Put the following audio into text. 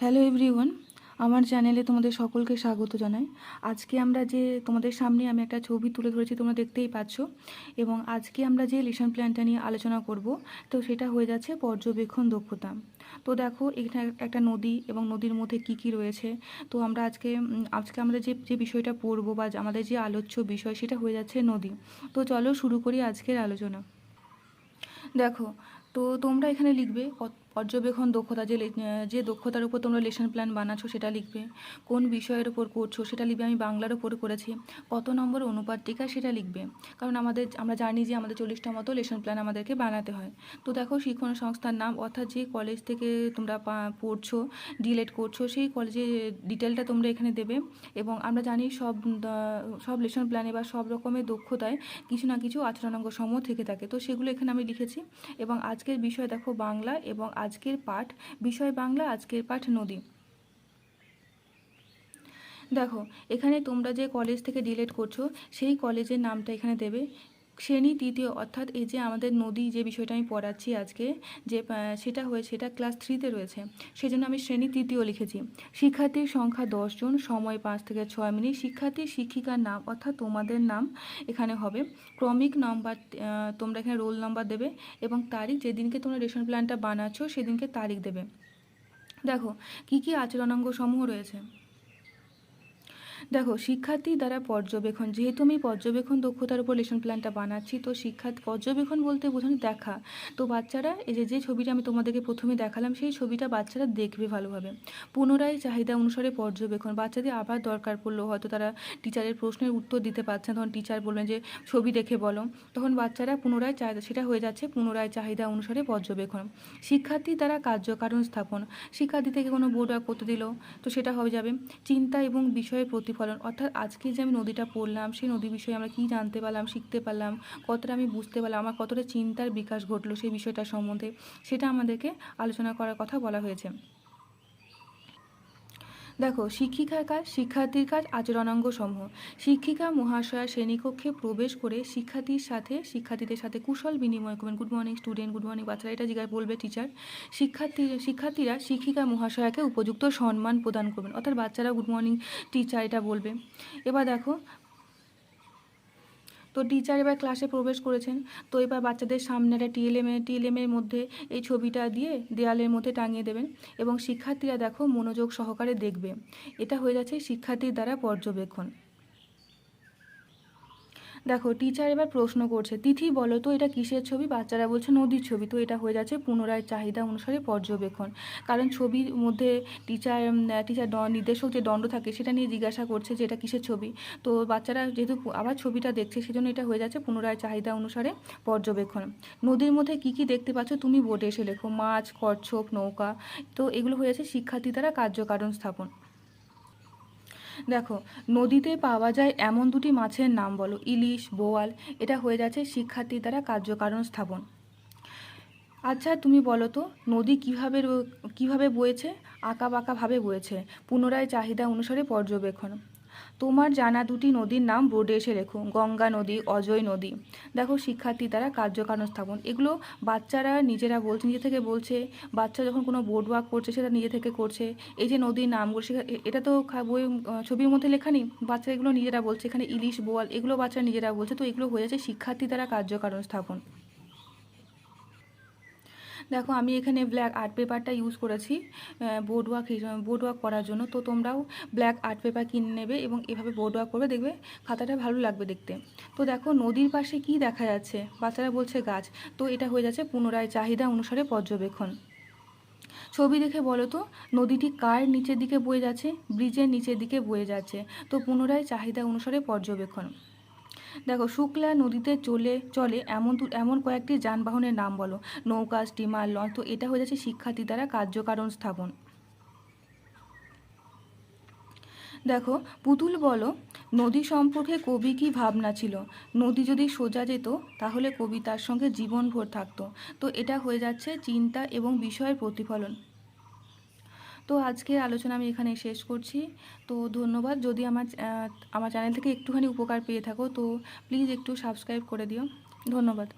Hello everyone আমার চ্যানেলে তোমাদের সকলকে স্বাগত জানাই। আজকে আমরা যে তোমাদের সামনে আমি একটা ছবি তুলে ধরেছি, তোমরা দেখতেই পাচ্ছ। এবং আজকে আমরা যে লেসন প্ল্যানটা নিয়ে আলোচনা করব, তো সেটা হয়ে যাচ্ছে পর্যবেক্ষণ দক্ষতা। তো দেখো, এখানে একটা নদী এবং নদীর মধ্যে কি কি রয়েছে। তো আমরা আজকে আজকে আমরা যে যে বিষয়টা পড়ব বা আমাদের যে আলোচ্য বিষয়, সেটা হয়ে যাচ্ছে নদী। তো চলো শুরু করি আজকের আলোচনা। দেখো, তো তোমরা এখানে লিখবে পর্যবেক্ষণ দক্ষতা যে যে দক্ষতার উপর তোমরা লেসন প্ল্যান বানাচ্ছো সেটা লিখবে। কোন বিষয়ের উপর করছ সেটা লিখবে। আমি বাংলার উপর করেছি। কত নম্বর অনুপাতিকা সেটা লিখবে। কারণ আমাদের, আমরা জানি যে আমাদের চল্লিশটা মতো লেসন প্ল্যান আমাদেরকে বানাতে হয়। তো দেখো শিক্ষণ সংস্থার নাম, অর্থাৎ যে কলেজ থেকে তোমরা পড়ছো ডিলেট করছ, সেই কলেজের ডিটেলটা তোমরা এখানে দেবে। এবং আমরা জানি সব সব লেসন প্ল্যানে বা সব রকমের দক্ষতায় কিছু না কিছু আচরণাঙ্গ সমূহ থেকে থাকে। তো সেগুলো এখানে আমি লিখেছি। এবং আজকের বিষয় দেখো বাংলা এবং আজকের পাঠ, বিষয় বাংলা আজকের পাঠ নদী। দেখো, এখানে তোমরা যে কলেজ থেকে ডিলেট করছ, সেই কলেজের নামটা এখানে দেবে। শ্রেণি তৃতীয়, অর্থাৎ এই যে আমাদের নদী যে বিষয়টা আমি পড়াচ্ছি আজকে, যে সেটা হয়ে সেটা ক্লাস থ্রিতে রয়েছে। সেই জন্য আমি শ্রেণি তৃতীয় লিখেছি। শিক্ষার্থীর সংখ্যা দশজন সময় পাঁচ থেকে ছয় মিনিট। শিক্ষার্থী শিক্ষিকার নাম, অর্থাৎ তোমাদের নাম, এখানে হবে। ক্রমিক নাম্বার তোমরা এখানে রোল নাম্বার দেবে এবং তারিখ, যেদিনকে তোমরা রেশন প্ল্যানটা বানাচ্ছো, সেদিনকে তারিখ দেবে। দেখো, কি কি আচরণাঙ্গ সমূহ রয়েছে? দেখো, শিক্ষার্থী দ্বারা পর্যবেক্ষণ, যেহেতু আমি পর্যবেক্ষণ দক্ষতার উপর লেসন প্ল্যানটা বানাচ্ছি, তো শিক্ষার্থী, পর্যবেক্ষণ বলতে বোঝানো দেখা। তো বাচ্চারা, এই যে যে ছবিটা আমি তোমাদেরকে প্রথমে দেখালাম, সেই ছবিটা বাচ্চারা দেখবে ভালোভাবে। পুনরায় চাহিদা অনুসারে পর্যবেক্ষণ, বাচ্চাদের আবার দরকার পড়ল, হয়তো তারা টিচারের প্রশ্নের উত্তর দিতে পারছে না, তখন টিচার বলবেন যে, ছবি দেখে বলো। তখন বাচ্চারা পুনরায় চাহিদা, সেটা হয়ে যাচ্ছে, পুনরায় চাহিদা অনুসারে পর্যবেক্ষণ। শিক্ষার্থী দ্বারা কার্যকারণ স্থাপন, শিক্ষার্থী থেকে কোনো বোর্ড করতে দিল, তো সেটা হয়ে যাবে। চিন্তা এবং বিষয়ের প্রতিফলন অর্থাৎ আজকে যে আমি নদীটা পড়লাম, সেই নদী বিষয়ে আমরা কি জানতে পারলাম, শিখতে পারলাম, কতটা আমি বুঝতে পারলাম, আমার কতটা চিন্তার বিকাশ ঘটলো সেই বিষয়টা সম্বন্ধে, সেটা আমাদেরকে আলোচনা করার কথা বলা হয়েছে। দেখো, শিক্ষিকার কাজ শিক্ষার্থীর কাজ আচরণাঙ্গ সমূহ শিক্ষিকা, মহাশয়া, শ্রেণীকক্ষে প্রবেশ করে শিক্ষার্থীর সাথে, শিক্ষার্থীদের সাথে কুশল বিনিময় করবেন। Good morning student good morning বাচ্চারা, এটা জিজ্ঞাসা বলবে টিচার শিক্ষার্থী, শিক্ষার্থীরা শিক্ষিকা, মহাশয়াকে উপযুক্ত সম্মান প্রদান করবেন। অর্থাৎ বাচ্চারা গুড মর্নিং টিচার এটা বলবে। এবার দেখো তো টিচার এবার ক্লাসে প্রবেশ করেছেন। তো এবার বাচ্চাদের সামনে একটা টিএলএম টিএলএমের মধ্যে এই ছবিটা দিয়ে দেয়ালের মধ্যে টাঙিয়ে দেবেন এবং শিক্ষার্থীরা দেখো মনোযোগ সহকারে দেখবে। এটা হয়ে যাচ্ছে শিক্ষার্থীর দ্বারা পর্যবেক্ষণ। দেখো টিচার এবার প্রশ্ন করছে, তিথি বলো তো, এটা কিসের ছবি? বাচ্চারা বলছে, নদীর ছবি। তো এটা হয়ে যাচ্ছে পুনরায় চাহিদা অনুসারে পর্যবেক্ষণ। কারণ ছবির মধ্যে টিচার টিচার নির্দেশক যে দণ্ড থাকে, সেটা নিয়ে জিজ্ঞাসা করছে যে এটা কিসের ছবি? তো বাচ্চারা যেহেতু আবার ছবিটা দেখছে, সেজন্য এটা হয়ে যাচ্ছে পুনরায় চাহিদা অনুসারে পর্যবেক্ষণ। নদীর মধ্যে কি কি দেখতে পাচ্ছ? তুমি বোর্ডে এসে লেখো, মাছ, কচ্ছপ, নৌকা। তো এগুলো হয়ে যাচ্ছে শিক্ষার্থী দ্বারা কার্যকারণ স্থাপন। দেখো, নদীতে পাওয়া যায় এমন দুটি মাছের নাম বলো, ইলিশ, বোয়াল, এটা হয়ে যাচ্ছে শিক্ষার্থী দ্বারা কার্যকারণ স্থাপন। আচ্ছা তুমি বলো তো, নদী কীভাবে কীভাবে বয়েছে? আঁকা বাঁকাভাবে বয়েছে। পুনরায় চাহিদা অনুসারে পর্যবেক্ষণ। তোমার জানা দুটি নদীর নাম বোর্ডে এসে লেখো, গঙ্গা নদী, অজয় নদী। দেখো, শিক্ষার্থী দ্বারা কার্যকারণ স্থাপন। এগুলো বাচ্চারা নিজেরা বলছে, নিজে থেকে বলছে। বাচ্চা যখন কোনো বোর্ড ওয়ার্ক করছে, সেটা নিজে থেকে করছে। এই যে নদীর নামগুলো এটা তো বই ছবির মধ্যে লেখা নেই। বাচ্চা এগুলো নিজেরা বলছে। এখানে ইলিশ বোয়াল, এগুলো বাচ্চারা নিজেরা বলছে। তো এগুলো হয়ে যাচ্ছে শিক্ষার্থী দ্বারা কার্যকারণ স্থাপন। দেখো, আমি এখানে ব্ল্যাক আর্ট পেপারটা ইউজ করেছি বোর্ড ওয়ার্ক বোর্ড ওয়ার্ক করার জন্য। তো তোমরাও ব্ল্যাক আর্ট পেপার কিনে নেবে এবং এভাবে বোর্ড ওয়ার্ক করবে, দেখবে খাতাটা ভালো লাগবে দেখতে। তো দেখো, নদীর পাশে কি দেখা যাচ্ছে? বাচ্চারা বলছে গাছ। তো এটা হয়ে যাচ্ছে পুনরায় চাহিদা অনুসারে পর্যবেক্ষণ। ছবি দেখে বলো তো, নদীটি কার নিচের দিকে বয়ে যাচ্ছে? ব্রিজের নিচের দিকে বয়ে যাচ্ছে। তো পুনরায় চাহিদা অনুসারে পর্যবেক্ষণ। দেখো, শুক্লা নদীতে চলে চলে এমন এমন কয়েকটি যানবাহনের নাম বলো। নৌকা স্টিমার লঞ্চ তো এটা হয়ে যাচ্ছে শিক্ষার্থী দ্বারা কার্যকারণ স্থাপন। দেখো, পুতুল বলো, নদী সম্পর্কে কবি কি ভাবনা ছিল? নদী যদি সোজা যেত, তাহলে কবি তার সঙ্গে জীবনভর থাকতো। তো এটা হয়ে যাচ্ছে চিন্তা এবং বিষয়ের প্রতিফলন। তো আজকের আলোচনা আমি এখানে শেষ করছি। তো ধন্যবাদ। যদি আমার আমার চ্যানেল থেকে একটুখানি উপকার পেয়ে থাকো, তো প্লিজ একটু সাবস্ক্রাইব করে দিও। ধন্যবাদ।